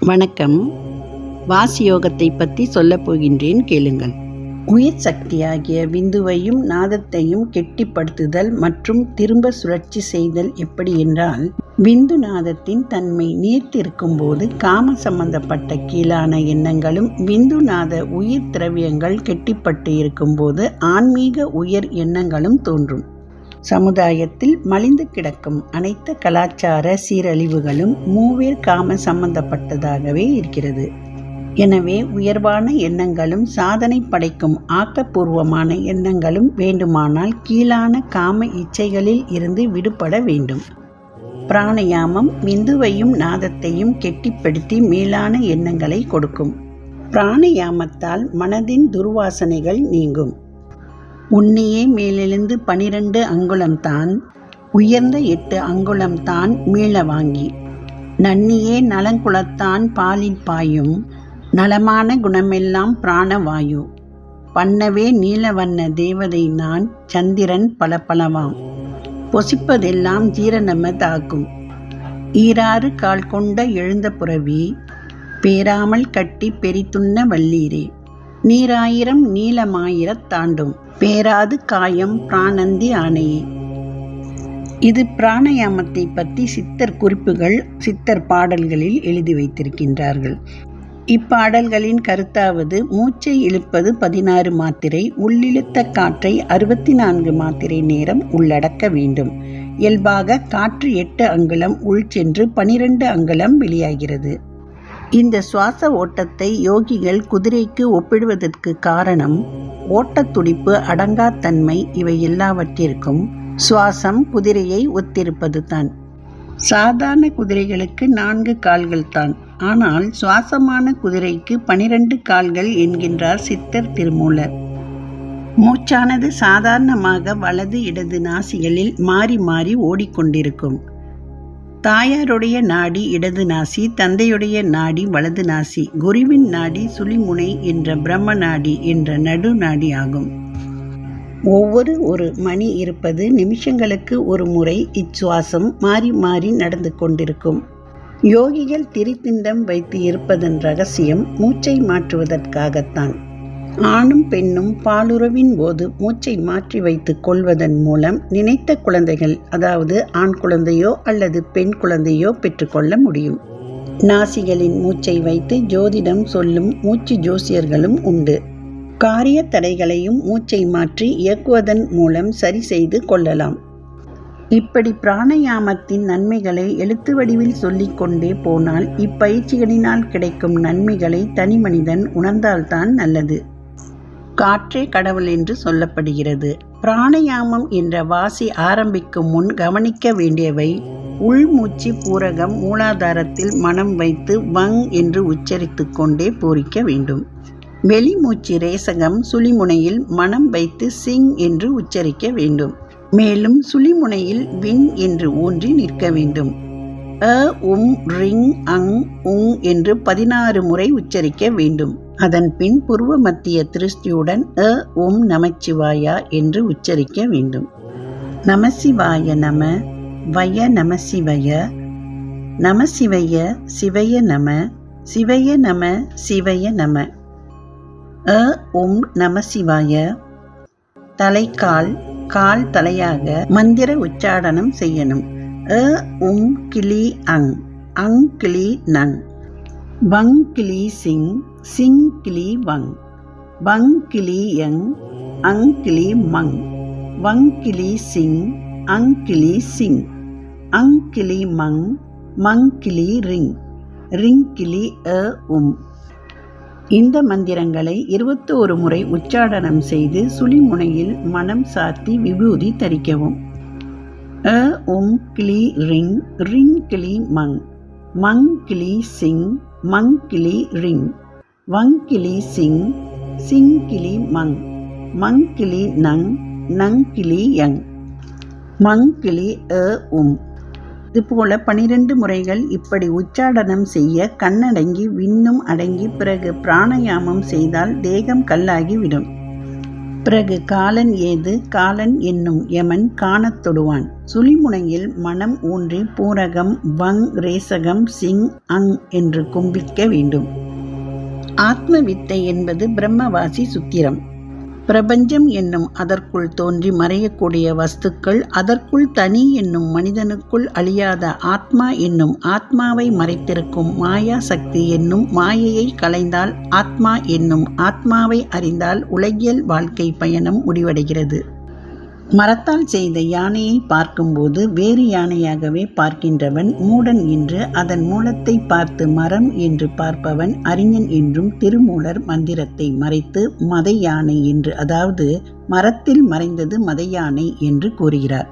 வணக்கம். வாசியோகத்தை பற்றி சொல்லப் போகின்றேன் கேளுங்கள். உயிர் சக்தியாகிய விந்துவையும் நாதத்தையும் கெட்டிப்படுத்துதல் மற்றும் திரும்ப சுழற்சி செய்தல் எப்படி என்றால் விந்து நாதத்தின் தன்மை நீர்த்திருக்கும் போது காம சம்பந்தப்பட்ட கீழான எண்ணங்களும் விந்து நாத உயிர் திரவியங்கள் கெட்டிப்பட்டு இருக்கும்போது ஆன்மீக உயர் எண்ணங்களும் தோன்றும். சமுதாயத்தில் மலிந்து கிடக்கும் அனைத்து கலாச்சார சீரழிவுகளும் மூவேர் காம சம்பந்தப்பட்டதாகவே இருக்கிறது. எனவே உயர்வான எண்ணங்களும் சாதனை படைக்கும் ஆக்கப்பூர்வமான எண்ணங்களும் வேண்டுமானால் கீழான காம இச்சைகளில் இருந்து விடுபட வேண்டும். பிராணயாமம் விந்துவையும் நாதத்தையும் கெட்டிப்படுத்தி மேலான எண்ணங்களை கொடுக்கும். பிராணயாமத்தால் மனதின் துர்வாசனைகள் நீங்கும். உன்னையே மேலெழுந்து பனிரெண்டு அங்குலம்தான் உயர்ந்த எட்டு அங்குலம்தான் மீள வாங்கி. நன்னியே நலங்குலத்தான் பாலில் பாயும் நலமான குணமெல்லாம் பிராணவாயு. பண்ணவே நீலவண்ண தேவதை நான் சந்திரன் பளபளவாம். பொசிப்பதெல்லாம் ஜீரணம தாக்கும். ஈராறு கால் கொண்ட எழுந்த புறவி பேராமல் கட்டி பெரித்துண்ண வல்லீரே. நீராயிரம் நீலமாயிரத் தாண்டும். பேராது காயம் பிராணந்தி ஆணையே இது பிராணயாமத்தை பற்றி சித்தர் குறிப்புகள் சித்தர் பாடல்களில் எழுதி வைத்திருக்கின்றார்கள். இப்பாடல்களின் கருத்தாவது மூச்சை இழுப்பது பதினாறு மாத்திரை உள்ளிழுத்த காற்றை அறுபத்தி நான்கு மாத்திரை நேரம் உள்ளடக்க வேண்டும். இயல்பாக காற்று எட்டு அங்குலம் உள் சென்று பனிரெண்டு அங்குலம் வெளியாகிறது. இந்த சுவாச ஓட்டத்தை யோகிகள் குதிரைக்கு ஒப்பிடுவதற்கு காரணம் ஓட்டத்துடிப்பு அடங்காத்தன்மை இவை எல்லாவற்றிற்கும் சுவாசம் குதிரையை ஒத்திருப்பது தான் சாதாரண குதிரைகளுக்கு நான்கு கால்கள் தான் ஆனால் சுவாசமான குதிரைக்கு பனிரெண்டு கால்கள் என்கின்றார் சித்தர் திருமூலர். மூச்சானது சாதாரணமாக வலது இடது நாசிகளில் மாறி மாறி ஓடிக்கொண்டிருக்கும். தாயாருடைய நாடி இடது நாசி தந்தையுடைய நாடி வலது நாசி குருவின் நாடி சுழிமுனை என்ற பிரம்ம நாடி என்ற நடு நாடி ஆகும். ஒவ்வொரு ஒரு மணி இருப்பது நிமிஷங்களுக்கு ஒரு முறை இச்சுவாசம் மாறி மாறி நடந்து கொண்டிருக்கும். யோகிகள் திரித்திண்டம் வைத்து இருப்பதன் ரகசியம் மூச்சை மாற்றுவதற்காகத்தான். ஆணும் பெண்ணும் பாலுறவின் போது மூச்சை மாற்றி வைத்துக் கொள்வதன் மூலம் நினைத்த குழந்தைகள் அதாவது ஆண் குழந்தையோ அல்லது பெண் குழந்தையோ பெற்றுக்கொள்ள முடியும். நாசிகளின் மூச்சை வைத்து ஜோதிடம் சொல்லும் மூச்சு ஜோசியர்களும் உண்டு. காரிய தடைகளையும் மூச்சை மாற்றி இயக்குவதன் மூலம் சரி செய்து கொள்ளலாம். இப்படி பிராணயாமத்தின் நன்மைகளை எழுத்து வடிவில் சொல்லிக்கொண்டே போனால் இப்பயிற்சிகளினால் கிடைக்கும் நன்மைகளை தனி மனிதன் உணர்ந்தால்தான் நல்லது. காற்றே கடவுள் என்று சொல்லப்படுகிறது. பிராணயாமம் என்ற வாசி ஆரம்பிக்கும் முன் கவனிக்க வேண்டியவை உள்மூச்சு பூரகம் மூலாதாரத்தில் மனம் வைத்து வங் என்று உச்சரித்து கொண்டே பூரிக்க வேண்டும். வெளிமூச்சு ரேசகம் சுழிமுனையில் மனம் வைத்து சிங் என்று உச்சரிக்க வேண்டும். மேலும் சுழிமுனையில் வின் என்று ஊன்றி நிற்க வேண்டும். அ உம் ரிங் அங் உங் என்று பதினாறு முறை உச்சரிக்க வேண்டும். அதன் பின் புருவ மத்திய திருஷ்டியுடன் அ உம் நமச்சிவாயா என்று உச்சரிக்க வேண்டும். நமசிவாய நம வய நமசிவய நமசிவய சிவய நம சிவய நம சிவய நம. அ உம் நமசிவாய தலைக்கால் கால் தலையாக மந்திர உச்சாடனம் செய்யணும். அ உம் கிளி அங். அங் கிளி நங். வங் கிளி சிங். சிங் கிளி வங். வங் கிளி யங் அங் கிளி மங். வங் கிளி சிங். அங் கிளி சிங். அங் கிளி மங். மங் கிளி ரிங். ரிங் கிளி அ உம். இந்த மந்திரங்களை இருபத்தோரு முறை உச்சாடனம் செய்து சுழிமுனையில் மனம் சாத்தி விபூதி தரிக்கவும். அ உம் கிளி ரிங் ரிங் கிளி மங். மங் கிளி சிங் மங் கிளி ரிங். வங் கிளி சிங் சிங் கிளி மங். மங் கிளி நங் நங் கிளி யங். மங் கிளி அ உம். இதுபோல பனிரெண்டு முறைகள் இப்படி உச்சாடனம் செய்ய கண்ணடங்கி விண்ணும் அடங்கி பிறகு பிராணயாமம் செய்தால் தேகம் கல்லாகிவிடும். பிறகு காலன் ஏது? காலன் என்னும் யமன் காணத் தொடுவான். சுழிமுனையில் மனம் ஊன்றி பூரகம் வங் ரேசகம் சிங் அங் என்று கும்பிக்க வேண்டும். ஆத்மவித்தை என்பது பிரம்மவாசி சுத்திரம். பிரபஞ்சம் என்னும் அதற்குள் தோன்றி மறையக்கூடிய வஸ்துக்கள் அதற்குள் தனி என்னும் மனிதனுக்குள் அழியாத ஆத்மா என்னும் ஆத்மாவை மறைத்திருக்கும் மாயா சக்தி என்னும் மாயையை கலைந்தால் ஆத்மா என்னும் ஆத்மாவை அறிந்தால் உலகியல் வாழ்க்கை பயணம் முடிவடைகிறது. மரத்தால் செய்த யானையை பார்க்கும்போது வேறு யானையாகவே பார்க்கின்றவன் மூடன் என்று அதன் மூலத்தை பார்த்து மரம் என்று பார்ப்பவன் அறிஞன் என்றும் திருமூலர் மந்திரத்தை மறைத்து மத யானை என்று அதாவது மரத்தில் மறைந்தது மத யானை என்று கூறுகிறார்.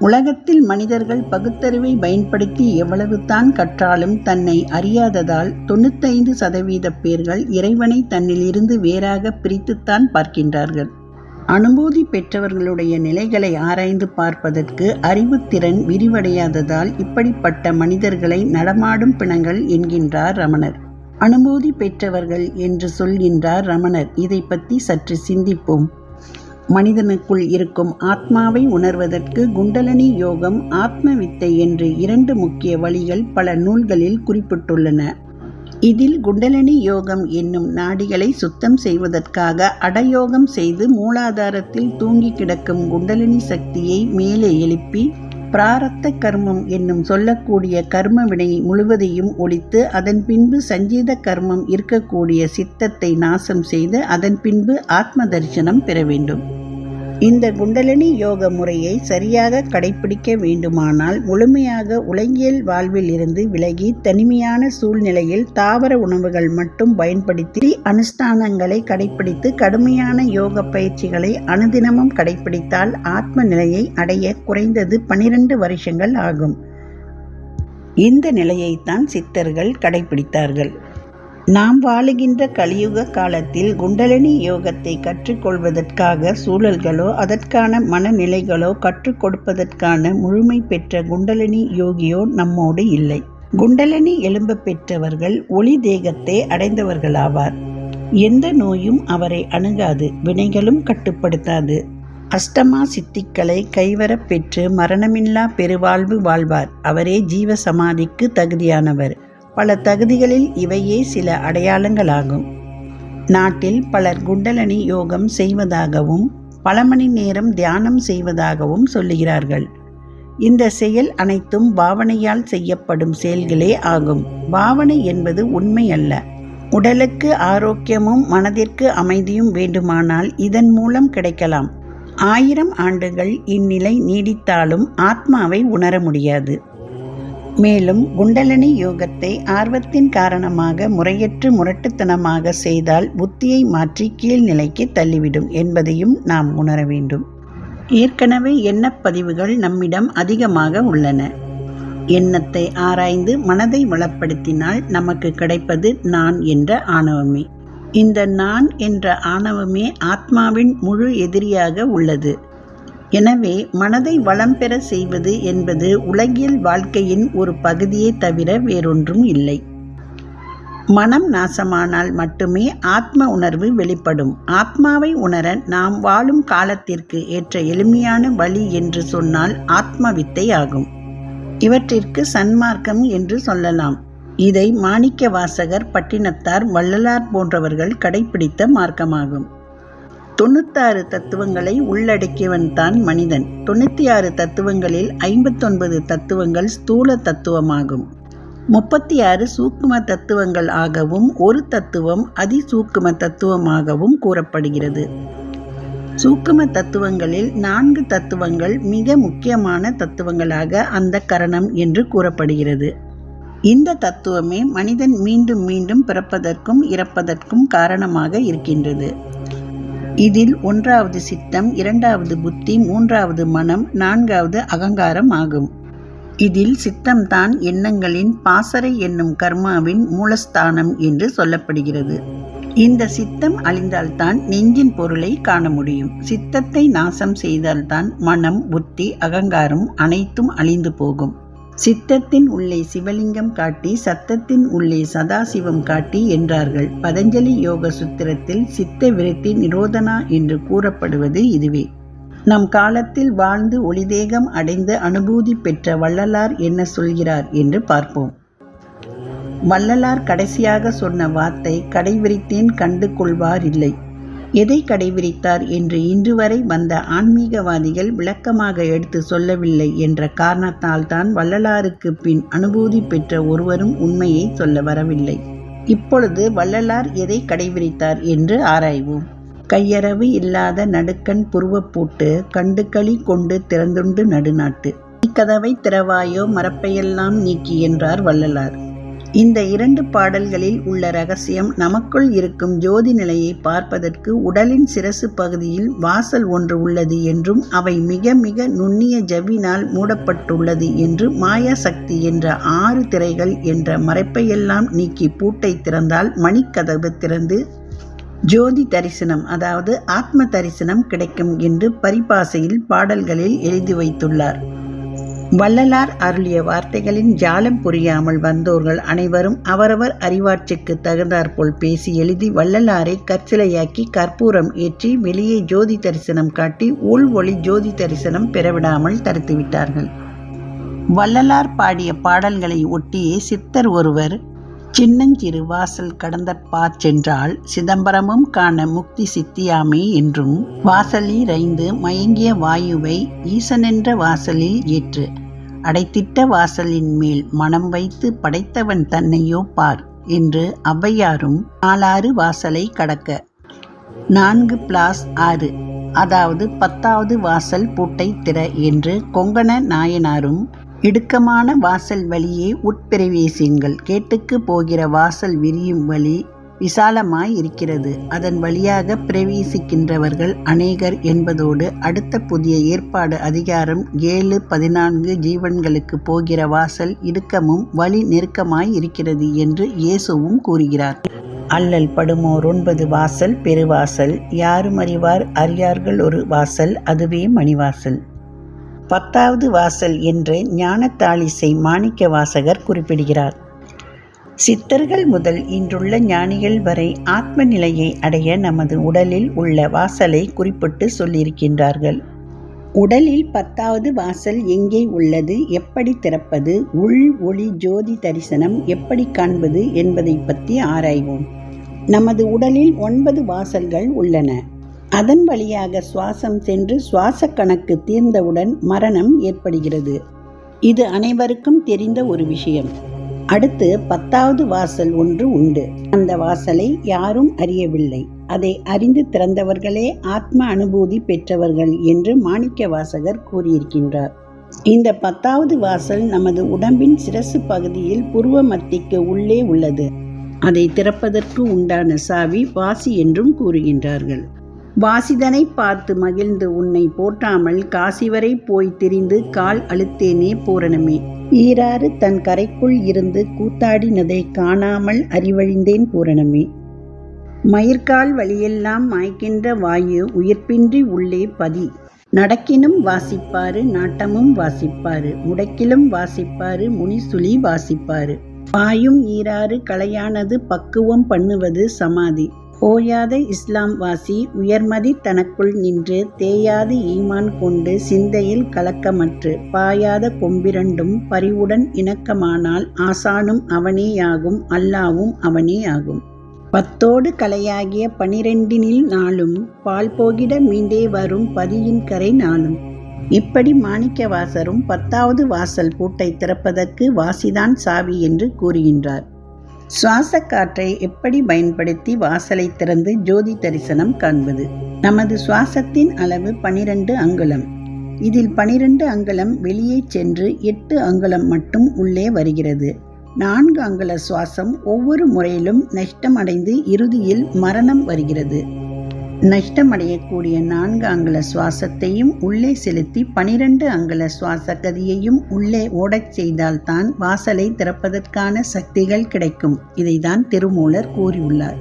உலகத்தில் மனிதர்கள் பகுத்தறிவை பயன்படுத்தி எவ்வளவு தான் கற்றாலும் தன்னை அறியாததால் தொண்ணூத்தைந்து சதவீத பேர்கள் இறைவனை தன்னிலிருந்து வேறாக பிரித்துத்தான் பார்க்கின்றார்கள். அனுபூதி பெற்றவர்களுடைய நிலைகளை ஆராய்ந்து பார்ப்பதற்கு அறிவுத்திறன் விரிவடையாததால் இப்படிப்பட்ட மனிதர்களை நடமாடும் பிணங்கள் என்கின்றார் ரமணர். அனுபூதி பெற்றவர்கள் என்று சொல்கின்றார் ரமணர். இதை பற்றி சற்று சிந்திப்போம். மனிதனுக்குள் இருக்கும் ஆத்மாவை உணர்வதற்கு குண்டலனி யோகம் ஆத்ம வித்தை என்று இரண்டு முக்கிய வழிகள் பல நூல்களில் குறிப்பிட்டுள்ளன. இதில் குண்டலினி யோகம் என்னும் நாடிகளை சுத்தம் செய்வதற்காக அடயோகம் செய்து மூலாதாரத்தில் தூங்கி கிடக்கும் குண்டலினி சக்தியை மேலே எழுப்பி பிராரத்த கர்மம் என்னும் சொல்லக்கூடிய கர்ம வினை முழுவதையும் ஒழித்து அதன் பின்பு சஞ்சீத கர்மம் இருக்கக்கூடிய சித்தத்தை நாசம் செய்து அதன் பின்பு ஆத்ம தரிசனம் பெற வேண்டும். இந்த குண்டலினி யோக முறையை சரியாக கடைபிடிக்க வேண்டுமானால் முழுமையாக உலகியல் வாழ்வில் இருந்து விலகி தனிமையான சூழ்நிலையில் தாவர உணவுகள் மட்டும் பயன்படுத்தி அனுஷ்டானங்களை கடைபிடித்து கடுமையான யோக பயிற்சிகளை அனுதினமும் கடைபிடித்தால் ஆத்ம நிலையை அடைய குறைந்தது பனிரெண்டு வருஷங்கள் ஆகும். இந்த நிலையைத்தான் சித்தர்கள் கடைபிடித்தார்கள் நாம் வாழுகின்ற கலியுக காலத்தில் குண்டலினி யோகத்தை கற்றுக்கொள்வதற்காக சூழல்களோ அதற்கான மனநிலைகளோ கற்றுக் கொடுப்பதற்கான முழுமை பெற்ற குண்டலினி யோகியோ நம்மோடு இல்லை. குண்டலினி எலும்பு பெற்றவர்கள் ஒளி தேகத்தை அடைந்தவர்களாவார். எந்த நோயும் அவரை அணுகாது வினைகளும் கட்டுப்படுத்தாது. அஷ்டமா சித்திக்களை கைவரப் பெற்று மரணமில்லா பெருவாழ்வு வாழ்வார். அவரே ஜீவ சமாதிக்கு தகுதியானவர். பல தகுதிகளில் இவையே சில அடையாளங்களாகும். நாட்டில் பலர் குண்டலனி யோகம் செய்வதாகவும் பல மணி நேரம் தியானம் செய்வதாகவும் சொல்லுகிறார்கள். இந்த செயல் அனைத்தும் பாவனையால் செய்யப்படும் செயல்களே ஆகும். பாவனை என்பது உண்மை அல்ல. உடலுக்கு ஆரோக்கியமும் மனதிற்கு அமைதியும் வேண்டுமானால் இதன் மூலம் கிடைக்கலாம். ஆயிரம் ஆண்டுகள் இந்நிலை நீடித்தாலும் ஆத்மாவை உணர முடியாது. மேலும் குண்டலினி யோகத்தை ஆர்வத்தின் காரணமாக முறையற்று முரட்டுத்தனமாக செய்தால் புத்தியை மாற்றி கீழ்நிலைக்கு தள்ளிவிடும் என்பதையும் நாம் உணர வேண்டும். ஏற்கனவே எண்ணப்பதிவுகள் நம்மிடம் அதிகமாக உள்ளன. எண்ணத்தை ஆராய்ந்து மனதை வளப்படுத்தினால் நமக்கு கிடைப்பது நான் என்ற ஆணவமே. இந்த நான் என்ற ஆணவமே ஆத்மாவின் முழு எதிரியாக உள்ளது. எனவே மனதை வளம் பெற செய்வது என்பது உலகியல் வாழ்க்கையின் ஒரு பகுதியே தவிர வேறொன்றும் இல்லை. மனம் நாசமானால் மட்டுமே ஆத்ம உணர்வு வெளிப்படும். ஆத்மாவை உணர நாம் வாழும் காலத்திற்கு ஏற்ற எளிமையான வழி என்று சொன்னால் ஆத்ம வித்தை ஆகும். இவற்றிற்கு சன்மார்க்கம் என்று சொல்லலாம். இதை மாணிக்க வாசகர் பட்டினத்தார் வள்ளலார் போன்றவர்கள் கடைபிடித்த மார்க்கமாகும். தொண்ணூத்தாறு தத்துவங்களை உள்ளடக்கியவன் தான் மனிதன். தொண்ணூற்றி ஆறு தத்துவங்களில் ஐம்பத்தொன்பது தத்துவங்கள் ஸ்தூல தத்துவமாகும். முப்பத்தி ஆறு சூக்கும தத்துவங்கள் ஆகவும் ஒரு தத்துவம் அதிசூக்கும தத்துவமாகவும் கூறப்படுகிறது. சூக்கும தத்துவங்களில் நான்கு தத்துவங்கள் மிக முக்கியமான தத்துவங்களாக அந்த கரணம் என்று கூறப்படுகிறது. இந்த தத்துவமே மனிதன் மீண்டும் மீண்டும் பிறப்பதற்கும் இறப்பதற்கும் காரணமாக இருக்கின்றது. இதில் ஒன்றாவது சித்தம் இரண்டாவது புத்தி மூன்றாவது மனம் நான்காவது அகங்காரம் ஆகும். இதில் சித்தம்தான் எண்ணங்களின் பாசறை என்னும் கர்மாவின் மூலஸ்தானம் என்று சொல்லப்படுகிறது. இந்த சித்தம் அழிந்தால்தான் நெஞ்சின் பொருளை காண முடியும். சித்தத்தை நாசம் செய்தால்தான் மனம் புத்தி அகங்காரம் அனைத்தும் அழிந்து போகும். சித்தத்தின் உள்ளே சிவலிங்கம் காட்டி சத்தத்தின் உள்ளே சதாசிவம் காட்டி என்றார்கள். பதஞ்சலி யோக சுத்திரத்தில் சித்த விருத்தி நிரோதனா என்று கூறப்படுவது இதுவே. நம் காலத்தில் வாழ்ந்து ஒளிதேகம் அடைந்து அனுபூதி பெற்ற வள்ளலார் என்ன சொல்கிறார் என்று பார்ப்போம். வள்ளலார் கடைசியாக சொன்ன வார்த்தை கடைவிரித்தேன் கண்டு கொள்வார் இல்லை. எதை கடைபிடித்தார் என்று இன்று வரை வந்த ஆன்மீகவாதிகள் விளக்கமாக எடுத்து சொல்லவில்லை என்ற காரணத்தால் தான் வள்ளலாருக்கு பின் அனுபூதி பெற்ற ஒருவரும் உண்மையை சொல்ல வரவில்லை. இப்பொழுது வள்ளலார் எதை கடைபிடித்தார் என்று ஆராய்வோம். கையறவு இல்லாத நடுக்கண் புருவப்பூட்டு கண்டுகளி கொண்டு திறந்துண்டு நடுநாட்டு. இக்கதவை திறவாயோ மரப்பையெல்லாம் நீக்கி என்றார் வள்ளலார். இந்த இரண்டு பாடல்களில் உள்ள ரகசியம் நமக்குள் இருக்கும் ஜோதி நிலையை பார்ப்பதற்கு உடலின் சிரசு பகுதியில் வாசல் ஒன்று உள்ளது என்றும் அவை மிக மிக நுண்ணிய ஜவ்வினால் மூடப்பட்டுள்ளது என்று மாயா சக்தி என்ற ஆறு திரைகள் என்ற மறைப்பையெல்லாம் நீக்கி பூட்டை திறந்தால் மணிக்கதவு திறந்து ஜோதி தரிசனம் அதாவது ஆத்ம தரிசனம் கிடைக்கும் என்று பரிபாசையில் பாடல்களில் எழுதி வைத்துள்ளார். வள்ளலார் அருளிய வார்த்தைகளின் ஜாலம் புரியாமல் வந்தோர்கள் அனைவரும் அவரவர் அறிவாட்சிக்கு தகுந்தாற்போல் பேசி எழுதி வள்ளலாரை கற்சிலையாக்கி கற்பூரம் ஏற்றி வெளியே ஜோதி தரிசனம் காட்டி உள் ஒளி ஜோதி தரிசனம் பெறவிடாமல் தடுத்துவிட்டார்கள். வள்ளலார் பாடிய பாடல்களை ஒட்டியே சித்தர் ஒருவர் சின்னஞ்சிறு வாசல் கடந்தற்பார் சென்றால் சிதம்பரமும் காண முக்தி சித்தியாமே என்றும் வாசலில் ரைந்து மயங்கிய வாயுவை ஈசனென்ற வாசலில் ஏற்று அடைத்திட்ட வாசலின் மேல் மனம் வைத்து படைத்தவன் தன்னையோ பார் என்று ஔவையாரும் நாலாறு வாசலை கடக்க. நான்கு பிளாஸ் ஆறு அதாவது பத்தாவது வாசல் பூட்டை திற என்று கொங்கண நாயனாரும் இடுக்கமான வாசல் வழியே உட்பிரவேசியுங்கள். கேட்டுக்கு போகிற வாசல் விரியும் வழி விசாலமாய் இருக்கிறது. அதன் வழியாக பிரவேசிக்கின்றவர்கள் அநேகர் என்பதோடு அடுத்த புதிய ஏற்பாடு அதிகாரம் ஏழு பதினான்கு ஜீவன்களுக்கு போகிற வாசல் இடுக்கமும் வழி நெருக்கமாய் இருக்கிறது என்று இயேசுவும் கூறுகிறார். அல்லல் படுமோர் ஒன்பது வாசல் பெருவாசல். யாரும் அறிவார் அறியார்கள் ஒரு வாசல் அதுவே மணிவாசல். பத்தாவது வாசல் என்று ஞானத்தாளிசை மாணிக்க வாசகர் குறிப்பிடுகிறார். சித்தர்கள் முதல் இன்றுள்ள ஞானிகள் வரை ஆத்ம நிலையை அடைய நமது உடலில் உள்ள வாசலை குறிப்பிட்டு சொல்லியிருக்கின்றார்கள். உடலில் பத்தாவது வாசல் எங்கே உள்ளது எப்படி திறப்பது உள் ஒளி ஜோதி தரிசனம் எப்படி காண்பது என்பதை பற்றி ஆராய்வோம். நமது உடலில் ஒன்பது வாசல்கள் உள்ளன. அதன் வழியாக சுவாசம் சென்று சுவாச கணக்கு தீர்ந்தவுடன் மரணம் ஏற்படுகிறது. இது அனைவருக்கும் தெரிந்த ஒரு விஷயம். அடுத்து பத்தாவது வாசல் ஒன்று உண்டு. அந்த வாசலை யாரும் அறியவில்லை. அதை அறிந்து திறந்தவர்களே ஆத்ம அனுபூதி பெற்றவர்கள் என்று மாணிக்க வாசகர் கூறியிருக்கின்றார். இந்த பத்தாவது வாசல் நமது உடம்பின் சிரசு பகுதியில் புருவ மத்திக்கு உள்ளே உள்ளது. அதை திறப்பதற்கு உண்டான சாவி வாசி என்றும் கூறுகின்றார்கள். வாசிதனை பார்த்து மகிழ்ந்து உன்னை போற்றாமல் காசிவரை போய் திரிந்து கால் அழுத்தேனே பூரணமே. ஈராறு தன் கரைக்குள் இருந்து கூத்தாடினதை காணாமல் அறிவழிந்தேன் பூரணமே. மயிர்கால் வழியெல்லாம் மாய்க்கின்ற வாயு உயிர்ப்பின்றி உள்ளே பதி. நடக்கினும் வாசிப்பாரு நாட்டமும் வாசிப்பாரு முடக்கிலும் வாசிப்பாரு முனிசுலி வாசிப்பாரு வாயும் ஈராறு கலையானது பக்குவம் பண்ணுவது சமாதி. ஓயாத இஸ்லாம் வாசி உயர்மதி தனக்குள் நின்று தேயாது ஈமான் கொண்டு சிந்தையில் கலக்கமற்று பாயாத கொம்பிரண்டும் பரிவுடன் இணக்கமானால் ஆசானும் அவனேயாகும் அல்லாவும் அவனேயாகும். பத்தோடு கலையாகிய பனிரெண்டினில் நாளும் பால் போகிட மீண்டே வரும் பதியின் கரை நாளும். இப்படி மாணிக்கவாசரும் பத்தாவது வாசல் பூட்டை திறப்பதற்கு வாசிதான் சாவி என்று கூறுகின்றார். சுவாச காற்றை எப்படி பயன்படுத்தி வாசலை திறந்து ஜோதி தரிசனம் காண்பது. நமது சுவாசத்தின் அளவு பனிரெண்டு அங்குலம். இதில் பனிரெண்டு அங்குலம் வெளியே சென்று எட்டு அங்குலம் மட்டும் உள்ளே வருகிறது. நான்கு அங்குல சுவாசம் ஒவ்வொரு முறையிலும் நஷ்டமடைந்து இறுதியில் மரணம் வருகிறது. நஷ்டமடையக்கூடிய நான்கு அங்குல சுவாசத்தையும் உள்ளே செலுத்தி பனிரெண்டு அங்குல சுவாச கதியையும் உள்ளே ஓடச் செய்தால்தான் வாசலை திறப்பதற்கான சக்திகள் கிடைக்கும். இதைதான் திருமூலர் கூறியுள்ளார்.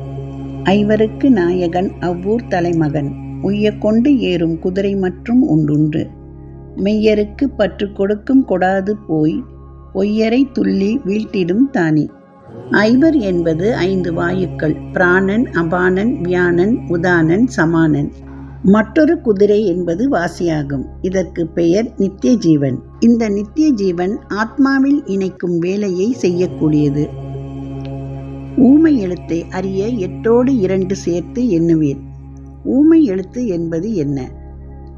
ஐவருக்கு நாயகன் அவ்வூர் தலைமகன். உய்ய கொண்டு ஏறும் குதிரை மற்றும் உண்டுண்டு. மெய்யருக்கு பற்று கொடுக்கும் கொடாது போய் பொய்யரை துள்ளி வீழ்த்திடும் தானி. ஐவர் என்பது ஐந்து வாயுக்கள் பிராணன் அபானன் வியானன் உதானன் சமானன். மற்றொரு குதிரை என்பது வாசியாகும். இதற்கு பெயர் நித்திய ஜீவன் இந்த நித்திய ஜீவன் ஆத்மாவில் இணைக்கும் வேலையை செய்யக்கூடியது. ஊமை எழுத்தை அறிய எட்டோடு இரண்டு சேர்த்து எண்ணுவீர். ஊமை எழுத்து என்பது என்ன?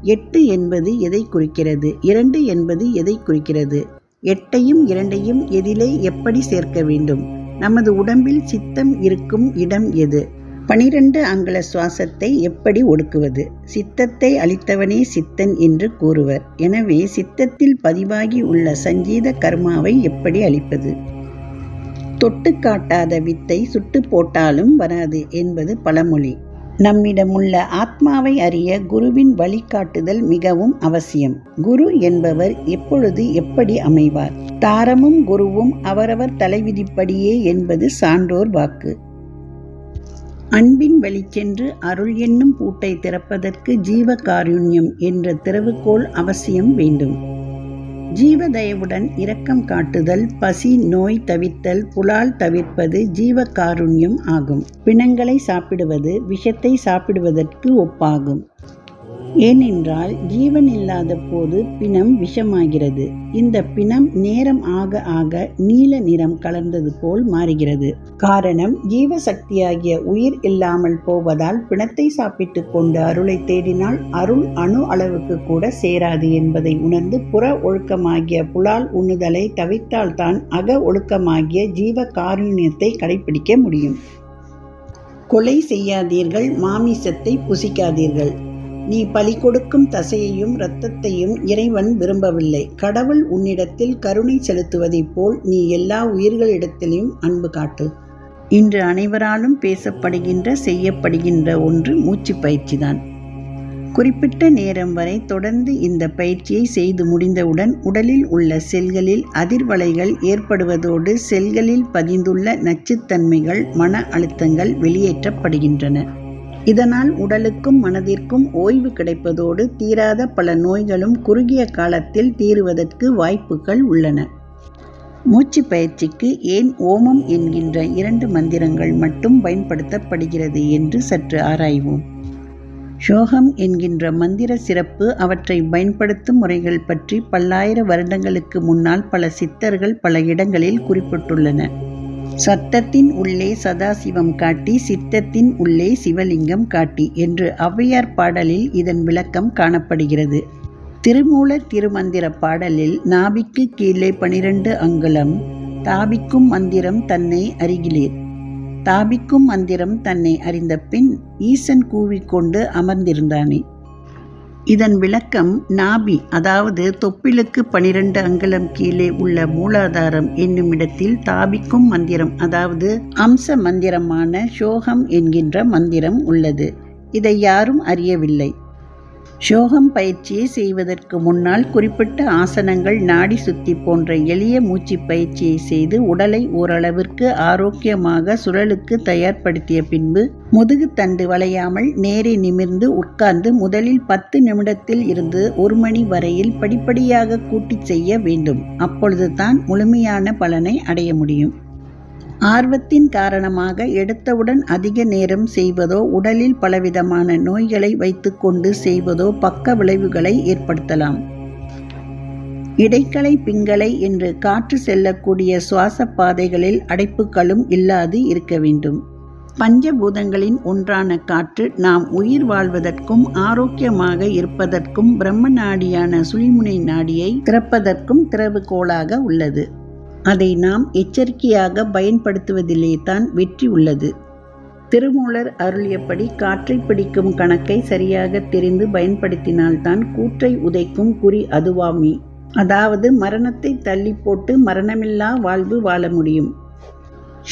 எட்டு என்பது எதை குறிக்கிறது? இரண்டு என்பது எதை குறிக்கிறது? எட்டையும் இரண்டையும் எதிலே எப்படி சேர்க்க வேண்டும்? நமது உடம்பில் சித்தம் இருக்கும் இடம் எது? பனிரெண்டு அங்குல சுவாசத்தை எப்படி ஒடுக்குவது? சித்தத்தை அளித்தவனே சித்தன் என்று கூறுவர். எனவே சித்தத்தில் பதிவாகி உள்ள சங்கீத கர்மாவை எப்படி அளிப்பது? தொட்டு காட்டாத வித்தை சுட்டு போட்டாலும் வராது என்பது பழமொழி. நம்மிடமுள்ள ஆத்மாவை அறிய குருவின் வழிகாட்டுதல் மிகவும் அவசியம். குரு என்பவர் எப்பொழுது எப்படி அமைவார்? தாரமும் குருவும் அவரவர் தலைவிதிப்படியே என்பது சான்றோர் வாக்கு. அன்பின் வழிச்சென்று அருள் என்னும் பூட்டை திறப்பதற்கு ஜீவகாருண்யம் என்ற திறவுகோல் அவசியம் வேண்டும். ஜீவதயவுடன் இரக்கம் காட்டுதல் பசி நோய் தவித்தல் புலால் தவிர்ப்பது ஜீவ காருண்யம் ஆகும். பிணங்களை சாப்பிடுவது விஷத்தை சாப்பிடுவதற்கு ஒப்பாகும். ஏனென்றால் ஜீவன் இல்லாத போது பிணம் விஷமாகிறது. இந்த பிணம் நேரம் ஆக ஆக நீல நிறம் கலந்தது போல் மாறுகிறது. காரணம் ஜீவசக்தியாகிய உயிர் இல்லாமல் போவதால் பிணத்தை சாப்பிட்டு கொண்டு அருளை தேடினால் அருள் அணு அளவுக்கு கூட சேராது என்பதை உணர்ந்து புற ஒழுக்கமாகிய புலால் உண்ணுதலை தவிர்த்தால்தான் அக ஒழுக்கமாகிய ஜீவ காருண்யத்தை கடைபிடிக்க முடியும். கொலை செய்யாதீர்கள் மாமிசத்தை புசிக்காதீர்கள். நீ பலி கொடுக்கும் தசையையும் இரத்தத்தையும் இறைவன் விரும்பவில்லை. கடவுள் உன்னிடத்தில் கருணை செலுத்துவதைப் போல் நீ எல்லா உயிர்களிடத்திலும் அன்பு காட்டு. இன்று அனைவராலும் பேசப்படுகின்ற செய்யப்படுகின்ற ஒன்று மூச்சு பயிற்சிதான். குறிப்பிட்ட நேரம் வரை தொடர்ந்து இந்த பயிற்சியை செய்து முடிந்தவுடன் உடலில் உள்ள செல்களில் அதிர்வலைகள் ஏற்படுவதோடு செல்களில் பதிந்துள்ள நச்சுத்தன்மைகள் மன அழுத்தங்கள் வெளியேற்றப்படுகின்றன. இதனால் உடலுக்கும் மனதிற்கும் ஓய்வு கிடைப்பதோடு தீராத பல நோய்களும் குறுகிய காலத்தில் தீருவதற்கு வாய்ப்புகள் உள்ளன. மூச்சு பயிற்சிக்கு ஏன் ஓமம் என்கின்ற இரண்டு மந்திரங்கள் மட்டும் பயன்படுத்தப்படுகிறது என்று சற்று ஆராய்வோம். ஷோகம் என்கின்ற மந்திர சிறப்பு அவற்றை பயன்படுத்தும் முறைகள் பற்றி பல்லாயிர வருடங்களுக்கு முன்னால் பல சித்தர்கள் பல இடங்களில் குறிப்பிட்டுள்ளன. சத்தத்தின் உள்ளே சதாசிவம் காட்டி சித்தத்தின் உள்ளே சிவலிங்கம் காட்டி என்று ஔவையார் பாடலில் இதன் விளக்கம் காணப்படுகிறது. திருமூல திருமந்திர பாடலில் நாபிக்கு கீழே பனிரெண்டு அங்குலம் தாபிக்கும் மந்திரம் தன்னை அறிகிலேர் தாபிக்கும் மந்திரம் தன்னை அறிந்த பின் ஈசன் கூவிக்கொண்டு அமர்ந்திருந்தானே. இதன் விளக்கம் நாபி அதாவது தொப்பிலுக்கு பனிரெண்டு அங்குலம் கீழே உள்ள மூலாதாரம் என்னுமிடத்தில் தாபிக்கும் மந்திரம் அதாவது அம்ச மந்திரமான ஷோகம் என்கின்ற மந்திரம் உள்ளது. இதை யாரும் அறியவில்லை. ஷோகம் பயிற்சியை செய்வதற்கு முன்னால் குறிப்பிட்ட ஆசனங்கள் நாடி சுத்தி போன்ற எளிய மூச்சு பயிற்சியை செய்து உடலை ஓரளவிற்கு ஆரோக்கியமாக சுழலுக்கு தயார்படுத்திய பின்பு முதுகு தண்டு வளையாமல் நேரே நிமிர்ந்து உட்கார்ந்து முதலில் பத்து நிமிடத்தில் இருந்து ஒரு மணி வரையில் படிப்படியாக கூட்டி செய்ய வேண்டும். அப்பொழுதுதான் முழுமையான பலனை அடைய முடியும். ஆர்வத்தின் காரணமாக எடுத்தவுடன் அதிக நேரம் செய்வதோ உடலில் பலவிதமான நோய்களை வைத்துக்கொண்டு செய்வதோ பக்க விளைவுகளை ஏற்படுத்தலாம். இடைக்கலை பிங்களை என்று காற்று செல்லக்கூடிய சுவாச பாதைகளில் அடைப்புகளும் இல்லாது இருக்க வேண்டும். பஞ்சபூதங்களின் ஒன்றான காற்று நாம் உயிர் வாழ்வதற்கும் ஆரோக்கியமாக இருப்பதற்கும் பிரம்ம நாடியான சுழிமுனை நாடியை திறப்பதற்கும் திறவுகோலாக உள்ளது. அதை நாம் எச்சரிக்கையாக பயன்படுத்துவதிலே தான் வெற்றி உள்ளது. திருமூலர் அருளியபடி காற்றை பிடிக்கும் கணக்கை சரியாக தெரிந்து பயன்படுத்தினால்தான் கூற்றை உதைக்கும் குறி அதுவாமி. அதாவது மரணத்தை தள்ளி போட்டு மரணமில்லா வாழ்வு வாழ முடியும்.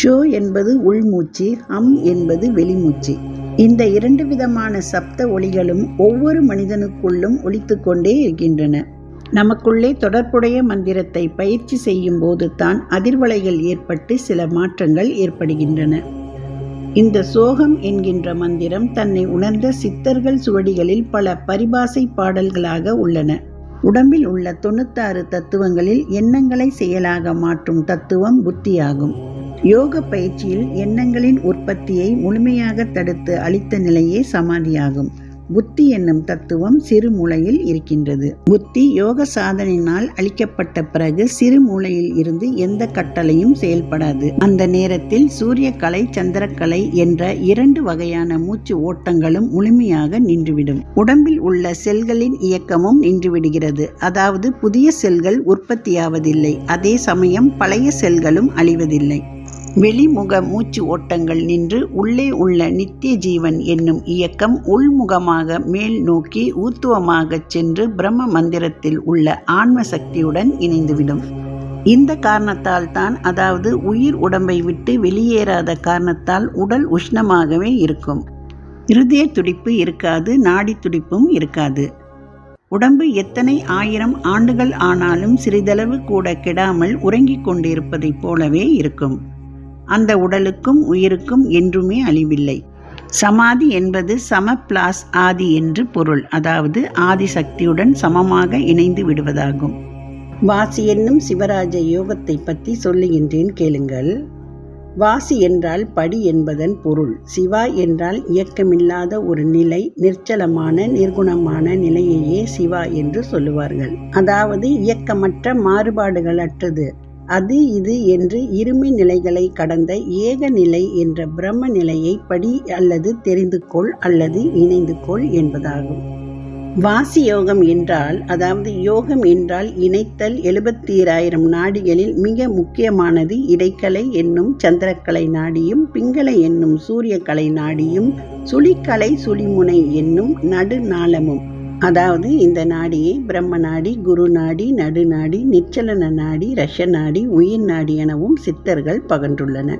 ஷோ என்பது உள்மூச்சு அம் என்பது வெளிமூச்சு. இந்த இரண்டு விதமான சப்த ஒளிகளும் ஒவ்வொரு மனிதனுக்குள்ளும் ஒழித்துக்கொண்டே இருக்கின்றன. நமக்குள்ளே தொடர்புடைய மந்திரத்தை பயிற்சி செய்யும் போது தான் அதிர்வலைகள் ஏற்பட்டு சில மாற்றங்கள் ஏற்படுகின்றன. இந்த சோகம் என்கின்ற மந்திரம் தன்னை உணர்ந்த சித்தர்கள் சுவடிகளில் பல பரிபாசை பாடல்களாக உள்ளன. உடம்பில் உள்ள தொண்ணூத்தாறு தத்துவங்களில் எண்ணங்களை செயலாக மாற்றும் தத்துவம் புத்தியாகும். யோக பயிற்சியில் எண்ணங்களின் உற்பத்தியை முழுமையாக தடுத்து அளித்த நிலையே சமாதியாகும். புத்தி என்னும் தத்துவம் சிறு மூளையில் இருக்கின்றது. புத்தி யோக சாதனையினால் அளிக்கப்பட்ட பிறகு சிறு மூளையில் இருந்து எந்த கட்டளையும் செயல்படாது. அந்த நேரத்தில் சூரியக்கலை சந்திரக்கலை என்ற இரண்டு வகையான மூச்சு ஓட்டங்களும் முழுமையாக நின்றுவிடும். உடம்பில் உள்ள செல்களின் இயக்கமும் நின்றுவிடுகிறது. அதாவது புதிய செல்கள் உற்பத்தியாவதில்லை. அதே சமயம் பழைய செல்களும் அழிவதில்லை. வெளிமுக மூச்சு ஓட்டங்கள் நின்று உள்ளே உள்ள நித்திய ஜீவன் என்னும் இயக்கம் உள்முகமாக மேல் நோக்கி ஊத்துவமாகச் சென்று பிரம்ம மந்திரத்தில் உள்ள ஆன்ம சக்தியுடன் இணைந்துவிடும். இந்த காரணத்தால் தான் அதாவது உயிர் உடம்பை விட்டு வெளியேறாத காரணத்தால் உடல் உஷ்ணமாகவே இருக்கும். இருதய துடிப்பு இருக்காது நாடி துடிப்பும் இருக்காது. உடம்பு எத்தனை ஆயிரம் ஆண்டுகள் ஆனாலும் சிறிதளவு கூட கெடாமல் உறங்கிக் கொண்டிருப்பதைப் போலவே இருக்கும். அந்த உடலுக்கும் உயிருக்கும் என்றுமே அழிவில்லை. சமாதி என்பது சம பிளாஸ் ஆதி என்று பொருள் அதாவது ஆதி சக்தியுடன் சமமாக இணைந்து விடுவதாகும். வாசி என்னும் சிவராஜ யோகத்தை பற்றி சொல்லுகின்றேன் கேளுங்கள். வாசி என்றால் படி என்பதன் பொருள் சிவா என்றால் இயக்கமில்லாத ஒரு நிலை நிர்ச்சலமான நிர்குணமான நிலையையே சிவா என்று சொல்லுவார்கள். அதாவது இயக்கமற்ற மாறுபாடுகள் அற்றது அது இது என்று இருமை நிலைகளை கடந்த ஏக நிலை என்ற பிரம்ம நிலையை படி அல்லது தெரிந்து கொள் அல்லது இணைந்து கொள் என்பதாகும். வாசி யோகம் என்றால் அதாவது யோகம் என்றால் இணைத்தல் எழுபத்தி நாடிகளில் மிக முக்கியமானது இடைக்கலை என்னும் சந்திரக்கலை நாடியும் பிங்களை என்னும் சூரியக்கலை நாடியும் சுழிக்கலை சுழிமுனை என்னும் நடுநாளமும். அதாவது இந்த நாடியை பிரம்ம நாடி குரு நாடி நடுநாடி நிச்சலன நாடி ரஷ நாடி உயிர் நாடி எனவும் சித்தர்கள் பகன்றுள்ளனர்.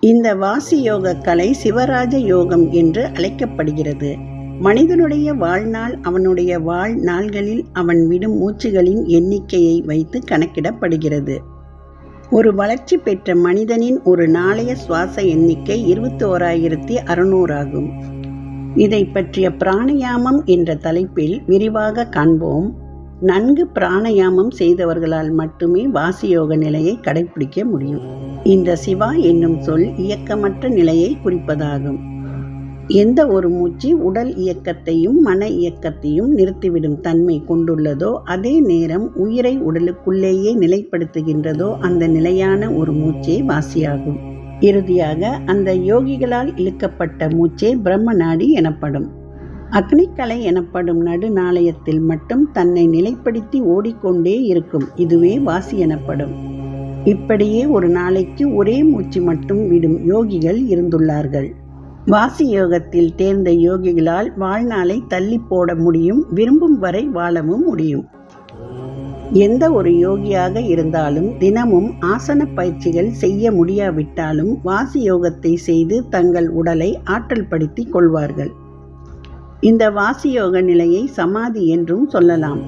இந்த வாசி யோக கலை சிவராஜ யோகம் என்று அழைக்கப்படுகிறது. மனிதனுடைய வாழ்நாள் அவனுடைய வாழ் நாள்களில் அவன் விடும் மூச்சுகளின் எண்ணிக்கையை வைத்து கணக்கிடப்படுகிறது. ஒரு வளர்ச்சி பெற்ற மனிதனின் ஒரு நாளைய சுவாச எண்ணிக்கை இருபத்தி ஓராயிரத்தி அறுநூறாகும் இதை பற்றிய பிராணயாமம் என்ற தலைப்பில் விரிவாக காண்போம். நன்கு பிராணயாமம் செய்தவர்களால் மட்டுமே வாசியோக நிலையை கடைபிடிக்க முடியும். இந்த சிவா என்னும் சொல் இயக்கமற்ற நிலையை குறிப்பதாகும். எந்த ஒரு மூச்சு உடல் இயக்கத்தையும் மன இயக்கத்தையும் நிறுத்திவிடும் தன்மை கொண்டுள்ளதோ அதே நேரம் உயிரை உடலுக்குள்ளேயே நிலைப்படுத்துகின்றதோ அந்த நிலையான ஒரு மூச்சே வாசியாகும். இறுதியாக அந்த யோகிகளால் இழுக்கப்பட்ட மூச்சே பிரம்ம நாடி எனப்படும். அக்னிக்கலை எனப்படும் நடுநாளயத்தில் மட்டும் தன்னை நிலைப்படுத்தி ஓடிக்கொண்டே இருக்கும். இதுவே வாசி எனப்படும். இப்படியே ஒரு நாளைக்கு ஒரே மூச்சு மட்டும் விடும் யோகிகள் இருந்துள்ளார்கள். வாசி யோகத்தில் தேர்ந்த யோகிகளால் வாழ்நாளை தள்ளி போட முடியும். விரும்பும் வரை வாழவும் முடியும். எந்த ஒரு யோகியாக இருந்தாலும் தினமும் ஆசன பயிற்சிகள் செய்ய முடியாவிட்டாலும் வாசி யோகத்தை செய்து தங்கள் உடலை ஆற்றல் படுத்தி கொள்வார்கள். இந்த வாசியோக நிலையை சமாதி என்றும் சொல்லலாம்.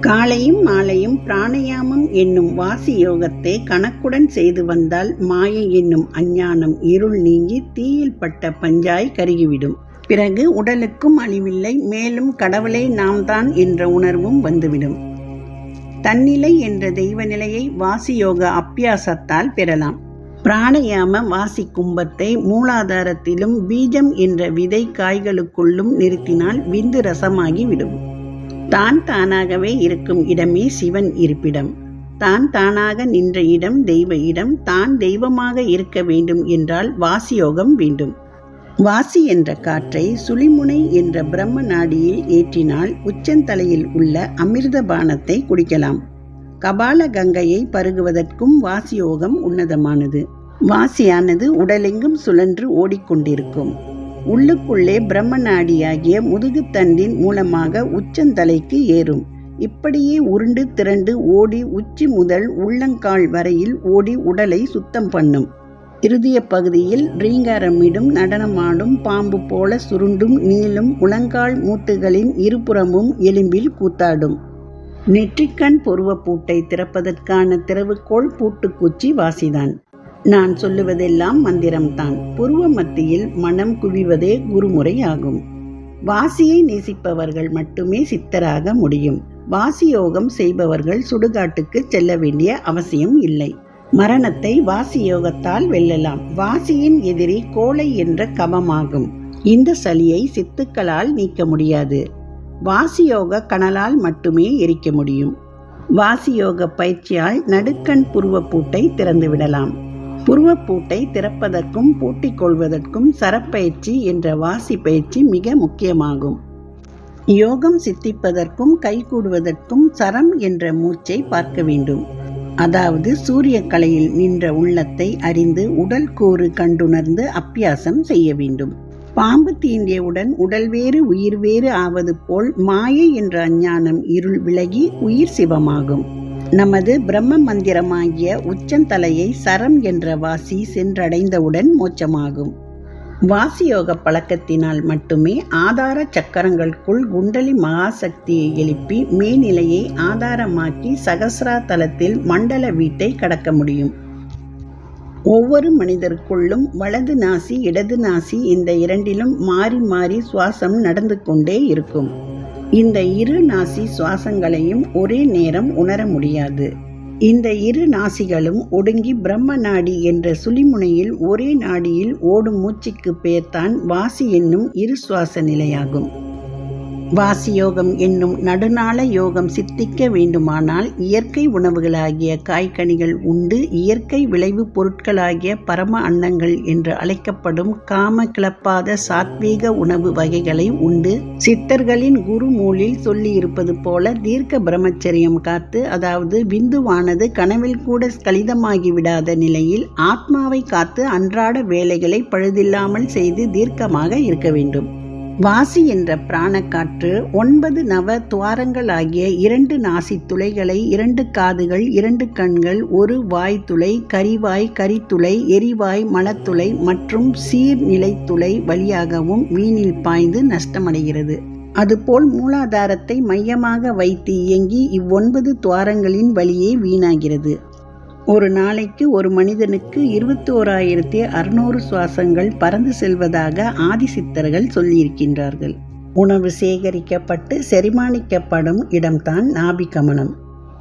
காலையும் மாலையும் பிராணயாமம் என்னும் வாசி யோகத்தை கணக்குடன் செய்து வந்தால் மாயை என்னும் அஞ்ஞானம் இருள் நீங்கி தீயில் பட்ட பஞ்சாய் கருகிவிடும். பிறகு உடலுக்கும் அழிவில்லை மேலும் கடவுளை நாம் தான் என்ற உணர்வும் வந்துவிடும். தன்னிலை என்ற தெய்வ நிலையை வாசியோக அப்பியாசத்தால் பெறலாம். பிராணயாம வாசி கும்பத்தை மூலாதாரத்திலும் பீஜம் என்ற விதை காய்களுக்குள்ளும் நிறுத்தினால் விந்து ரசமாகி விடும். தான் தானாகவே இருக்கும் இடமே சிவன் இருப்பிடம். தான் தானாக நின்ற இடம் தெய்வ இடம். தான் தெய்வமாக இருக்க வேண்டும் என்றால் வாசியோகம் வேண்டும். வாசி என்ற காற்றை சுழிமுனை என்ற பிரம்ம நாடியில் ஏற்றினால் உச்சந்தலையில் உள்ள அமிர்த பானத்தை குடிக்கலாம். கபால கங்கையை பருகுவதற்கும் வாசியோகம் உன்னதமானது. வாசியானது உடலெங்கும் சுழன்று ஓடிக்கொண்டிருக்கும். உள்ளுக்குள்ளே பிரம்ம நாடியாகிய முதுகுத்தண்டின் மூலமாக உச்சந்தலைக்கு ஏறும். இப்படியே உருண்டு திரண்டு ஓடி உச்சி முதல் உள்ளங்கால் வரையில் ஓடி உடலை சுத்தம் பண்ணும். இறுதிய பகுதியில் ரீங்காரமிடும் நடனமாடும் பாம்பு போல சுருண்டும் நீளும் முழங்கால் மூட்டுகளின் இருபுறமும் எலும்பில் கூத்தாடும். நெற்றிக்கண் பொருவ பூட்டை திறப்பதற்கான திறவுகோள் பூட்டுக்குச்சி வாசிதான். நான் சொல்லுவதெல்லாம் மந்திரம்தான். புருவ மத்தியில் மனம் குவிவதே குருமுறை ஆகும் வாசியை நேசிப்பவர்கள் மட்டுமே சித்தராக முடியும். வாசியோகம் செய்பவர்கள் சுடுகாட்டுக்கு செல்ல வேண்டிய அவசியம் இல்லை. மரணத்தை வாசி யோகத்தால் வெல்லலாம். வாசியின் எதிரி கோலை என்ற கபமாகும் இந்த சளியை சித்துக்களால் நீக்க முடியாது. வாசியோக கணலால் மட்டுமே எரிக்க முடியும். வாசியோக பயிற்சியால் நடுக்கண் புருவப்பூட்டை திறந்துவிடலாம் புருவப்பூட்டை திறப்பதற்கும் பூட்டிக் கொள்வதற்கும் சரப்பயிற்சி என்ற வாசி பயிற்சி மிக முக்கியமாகும். யோகம் சித்திப்பதற்கும் கைகூடுவதற்கும் சரம் என்ற மூச்சை பார்க்க வேண்டும். அதாவது சூரிய கலையில் நின்ற உள்ளத்தை அறிந்து உடல் கூறு கண்டுணர்ந்து அப்பியாசம் செய்ய வேண்டும். பாம்பு தீண்டியவுடன் உடல் வேறு உயிர் வேறு ஆவது போல் மாயை என்ற அஞ்ஞானம் இருள் விலகி உயிர் சிவமாகும். நமது பிரம்ம மந்திரமாகிய உச்சந்தலையை சரம் என்ற வாசி சென்றடைந்தவுடன் மோட்சமாகும். வாசியோக பழக்கத்தினால் மட்டுமே ஆதார சக்கரங்களுக்குள் குண்டலி மகாசக்தியை எழுப்பி மேநிலையை ஆதாரமாக்கி சகசிரா தலத்தில் மண்டல வீட்டை கடக்க முடியும். ஒவ்வொரு மனிதருக்குள்ளும் வலது நாசி இடது நாசி இந்த இரண்டிலும் மாறி மாறி சுவாசம் நடந்து கொண்டே இருக்கும். இந்த இரு நாசி சுவாசங்களையும் ஒரே நேரம் உணர முடியாது. இந்த இரு நாசிகளும் ஒடுங்கி பிரம்ம நாடி என்ற சுழிமுனையில் ஒரே நாடியில் ஓடும் மூச்சுக்கு பெயர்த்தான் வாசி என்னும் இரு சுவாச நிலையாகும். வாசியோகம் என்னும் நடுநாள யோகம் சித்திக்க வேண்டுமானால் இயற்கை உணவுகளாகிய காய்கனிகள் உண்டு இயற்கை விளைவு பொருட்களாகிய பரம அன்னங்கள் என்று அழைக்கப்படும் காம கிளப்பாத சாத்வீக உணவு வகைகளை உண்டு. சித்தர்களின் குருமூலில் சொல்லியிருப்பது போல தீர்க்க பிரம்மச்சரியம் காத்து அதாவது பிந்துவானது கனவில் கூட கலிதமாகிவிடாத நிலையில் ஆத்மாவை காத்து அன்றாட வேலைகளை பழுதில்லாமல் செய்து தீர்க்கமாக இருக்க வேண்டும். வாசி என்ற பிராணக்காற்று ஒன்பது நவ துவாரங்களாகிய இரண்டு நாசி துளைகளை இரண்டு காதுகள் இரண்டு கண்கள் ஒரு வாய் துளை கரிவாய் கரித்துளை எரிவாய் மலத்துளை மற்றும் சீர்நிலைத்துளை வழியாகவும் வீணில் பாய்ந்து நஷ்டமடைகிறது. அதுபோல் மூலாதாரத்தை மையமாக வைத்து இயங்கி இவ்வொன்பது துவாரங்களின் வழியே வீணாகிறது. ஒரு நாளைக்கு ஒரு மனிதனுக்கு இருபத்தி ஓராயிரத்தி அறுநூறு சுவாசங்கள் பறந்து செல்வதாக ஆதிசித்தர்கள் சொல்லியிருக்கின்றார்கள். உணவு சேகரிக்கப்பட்டு செரிமானிக்கப்படும் இடம்தான் நாபி கமனம்.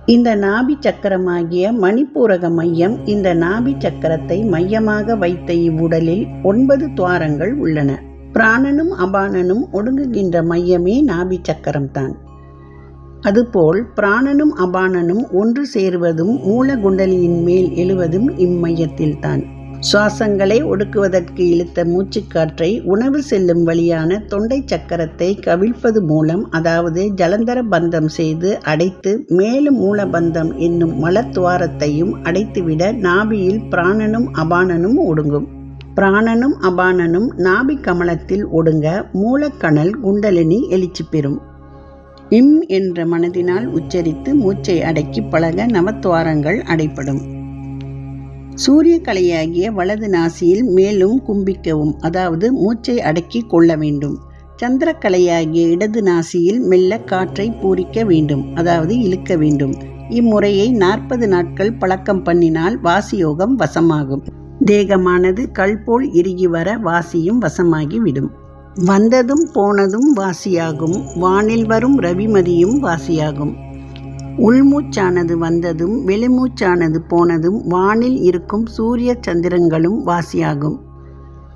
இந்த நாபி சக்கரமாகிய மணிப்பூரக மையம் இந்த நாபி சக்கரத்தை மையமாக வைத்த இவ்வுடலில் ஒன்பது துவாரங்கள் உள்ளன. பிராணனும் அபானனும் ஒடுங்குகின்ற மையமே நாபி சக்கரம்தான். அதுபோல் பிராணனும் அபானனும் ஒன்று சேருவதும் மூலகுண்டலியின் மேல் எழுவதும் இம்மையத்தில்தான். சுவாசங்களை ஒடுக்குவதற்கு இழுத்த மூச்சுக்காற்றை உணவு செல்லும் வழியான தொண்டை சக்கரத்தை கவிழ்ப்பது மூலம் அதாவது ஜலந்தர பந்தம் செய்து அடைத்து மேலும் மூலபந்தம் என்னும் மலத்துவாரத்தையும் அடைத்துவிட நாபியில் பிராணனும் அபானனும் ஒடுங்கும். பிராணனும் அபானனும் நாபி கமலத்தில் ஒடுங்க மூலக்கணல் குண்டலினி எழுச்சி பெறும் இம் என்ற மனதினால் உச்சரித்து மூச்சை அடக்கி பழக நவத்துவாரங்கள் அடைப்படும் சூரிய கலையாகிய வலது நாசியில் மேலும் கும்பிக்கவும் அதாவது மூச்சை அடக்கி கொள்ள வேண்டும். சந்திரக்கலையாகிய இடது நாசியில் மெல்ல காற்றை பூரிக்க வேண்டும் அதாவது இழுக்க வேண்டும். இம்முறையை நாற்பது நாட்கள் பழக்கம் பண்ணினால் வாசியோகம் வசமாகும். தேகமானது கல் போல் இறுகி வர வாசியும் வசமாகிவிடும். வந்ததும் போனதும் வாசியாகும். வானில் வரும் ரவிமதியும் வாசியாகும். உள்மூச்சானது வந்ததும் வெளிமூச்சானது போனதும் வானில் இருக்கும் சூரிய சந்திரங்களும் வாசியாகும்.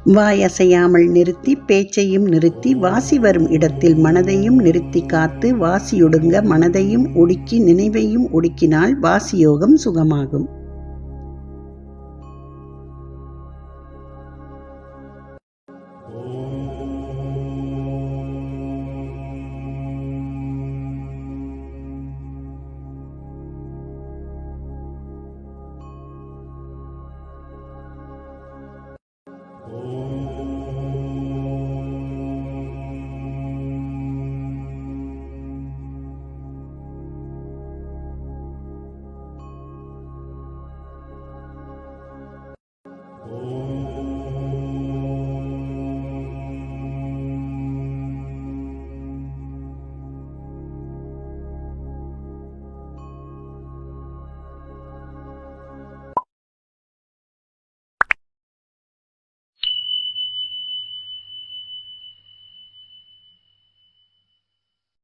வாயசையாமல் நிறுத்தி பேச்சையும் நிறுத்தி வாசி வரும் இடத்தில் மனதையும் நிறுத்தி காத்து வாசியொடுங்க மனதையும் ஒடுக்கி நினைவையும் ஒடுக்கினால் வாசியோகம் சுகமாகும்.